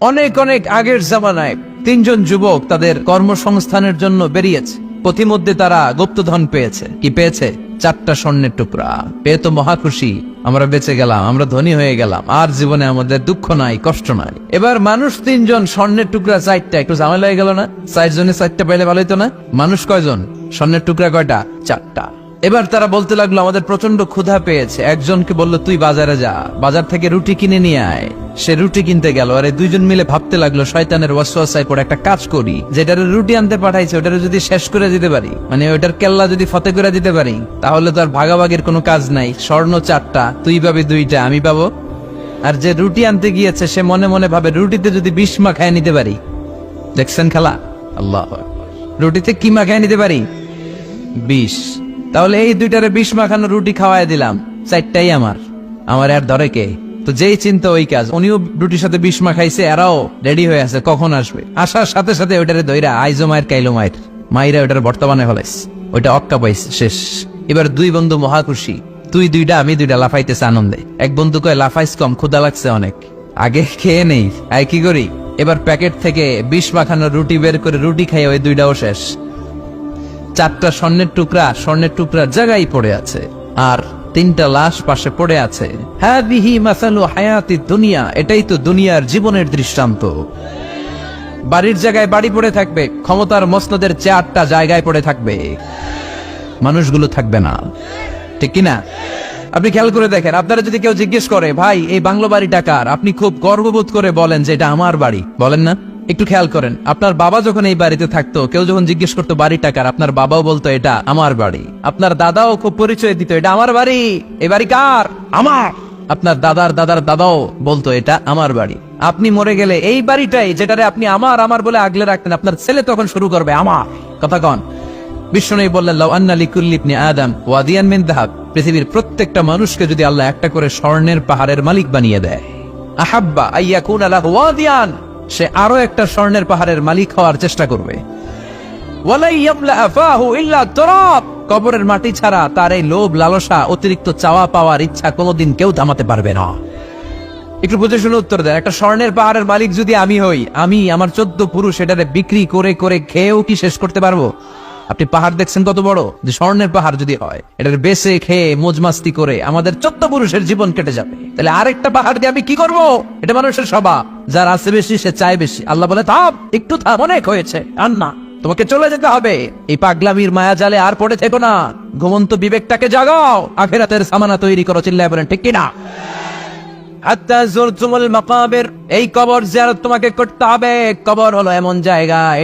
অনেক অনেক আগের জামানায় তিনজন যুবক তাদের কর্মসংস্থানের জন্য বেরিয়েছে। পথিমধ্যে তারা গুপ্তধন পেয়েছে। কি পেয়েছে? চারটা স্বর্ণের টুকরা। পেয়ে তো মহা খুশি। আমরা বেঁচে গেলাম, আমরা ধনী হয়ে গেলাম। আর জীবনে আমাদের দুঃখ নাই, কষ্ট নাই। এবার মানুষ তিনজন স্বর্ণের টুকরা চারটা, একটু ঝামেলা হয়ে গেল না? চার জনে চারটা পাইলে ভালো হতো না? মানুষ কয়জন? স্বর্ণের টুকরা কয়টা? চারটা। এবার তারা বলতে লাগল, আমাদের প্রচণ্ড ক্ষুধা পেয়েছে। একজনকে বলল, তুই বাজারে যা। বাজার থেকে রুটি কিনে নিয়ে আয়। সে রুটি কিনতে গেল, আরে দুইজন মিলে ভাবতে লাগল, শয়তানের ওয়াসওয়াসায় পড়ে একটা কাজ করি। যেটার রুটি আনতে পাঠাইছে, ওটারে যদি শেষ করে দিতে পারি মানে ওটার কেল্লা যদি ফতে করে দিতে পারি, তাহলে তো আর ভাগাভাগির কোনো কাজ নাই। স্বর্ণ চারটা, তুই পাবি দুইটা, আমি পাবো। আর যে রুটি আনতে গিয়েছে, সে মনে মনে ভাবে, রুটিতে যদি বিষ মাখায় নিতে পারি। দেখছেন খেলা? আল্লাহ রুটিতে কি মাখায় নিতে পারি? বিষ। তাহলে এই দুইটারে বিষ মাখানো রুটি খাওয়াই দিলাম। চারটাই আমার। আমার আর ধরে কে? তো যেই চিন্তা ওই কাজ। উনিও রুটির সাথে বিষ মাখাইছে, এরাও রেডি হয়ে আছে, কখন আসবে? আসার সাথে সাথে ওইটারে দইরা আইজো মায়ের, কাইলো মায়ের। মাইরা ওইটার বর্তমানে হলাইছে। ওইটা অক্কা পাইছে, শেষ। এবার দুই বন্ধু মহাখুশি। তুই দুইটা, আমি দুইটা লাফাইতেছে আনন্দে। এক বন্ধু কয়, লাফাইস কম ক্ষুদা লাগছে অনেক। আগে খেয়ে নেই, আয় কি করি? এবার প্যাকেট থেকে বিষ মাখানো রুটি বের করে রুটি খাই ওই দুইটাও শেষ। চারটা স্বর্ণের টুকরা স্বর্ণের টুকরা জায়গায় পড়ে আছে। আর তিনটা লাশ পাশে পড়ে আছে। হ্যাঁ মাসালু হায়াতি দুনিয়া, এটাই তো দুনিয়ার জীবনের দৃষ্টান্ত। বাড়ির জায়গায় বাড়ি পড়ে থাকবে, ক্ষমতার মসনদের চারটা জায়গায় পড়ে থাকবে। মানুষগুলো থাকবে না। ঠিক কিনা? আপনি খেয়াল করে দেখেন, আপনারা যদি কেউ জিজ্ঞেস করে, ভাই, এই বাংলো বাড়িটা কার? আপনি খুব গর্ববোধ করে বলেন যে এটা আমার বাড়ি। বলেন না? একটু খেয়াল করেন আপনার বাবা যখন এই বাড়িতে থাকতো কেউ যখন জিজ্ঞেস করতো বাড়ি টাকার? আপনার বাবাও বলতো এটা আমার বাড়ি। আপনার দাদাও খুব পরিচয় দিত এটা আমার বাড়ি। এই বাড়ি কার? আমার। আপনার দাদার দাদার দাদাও বলতো এটা আমার বাড়ি। আপনি মরে গেলে এই বাড়িটাই যেটারে আপনি আমার আমার বলে আগলে রাখতেন আপনার ছেলে তখন শুরু করবে আমার। কথা কন। বিষ্ণু বললেন লাউ আন্না লিকুল্লি ইবনি আদম ওয়াদিয়ান মিন দাহাব। পৃথিবীর প্রত্যেকটা মানুষকে যদি আল্লাহ একটা করে স্বর্ণের পাহাড়ের মালিক বানিয়ে দেয়। আহাব্বা আইয়াকুন আলাহ ওয়াদিয়ান। সে আরও একটা স্বর্ণের পাহাড়ের মালিক হওয়ার চেষ্টা করবে। কবরের মাটি ছাড়া তার এই লোভ, লালসা, অতিরিক্ত চাওয়া পাওয়ার ইচ্ছা কোনোদিন কেউ থামাতে পারবে না। একটু বুঝে শুনে উত্তর দেন, একটা স্বর্ণের পাহাড়ের মালিক যদি আমি হই, আমি, আমার চোদ্দ পুরুষ এটারে বিক্রি করে করে খেয়েও কি শেষ করতে পারব? আপনি পাহাড় দেখছেন কত বড়? যে স্বর্ণের পাহাড় যদি হয়, এটার বেসে খেয়ে, মোজমাস্তি করে আমাদের চোদ্দ পুরুষের জীবন কেটে যাবে। তাহলে আরেকটা পাহাড় দিয়ে আমি কি করব? এটা মানুষের স্বভাব। যার আছে বেশি, সে চায় বেশি। আল্লাহ বলে, থাম, একটু থাম, অনেক হয়েছে। আর না তোমাকে চলে যেতে হবে। এই পাগলামির মায়া জালে আর পড়ে থেকো না। ঘুমন্ত বিবেকটাকে জাগাও। আখেরাতের সামানা তৈরি করো, চিল্লায় বলেন, ঠিক কিনা? এই কবর জিয়ারত তোমাকে করতে হবে। কবর হলো এমন জায়গা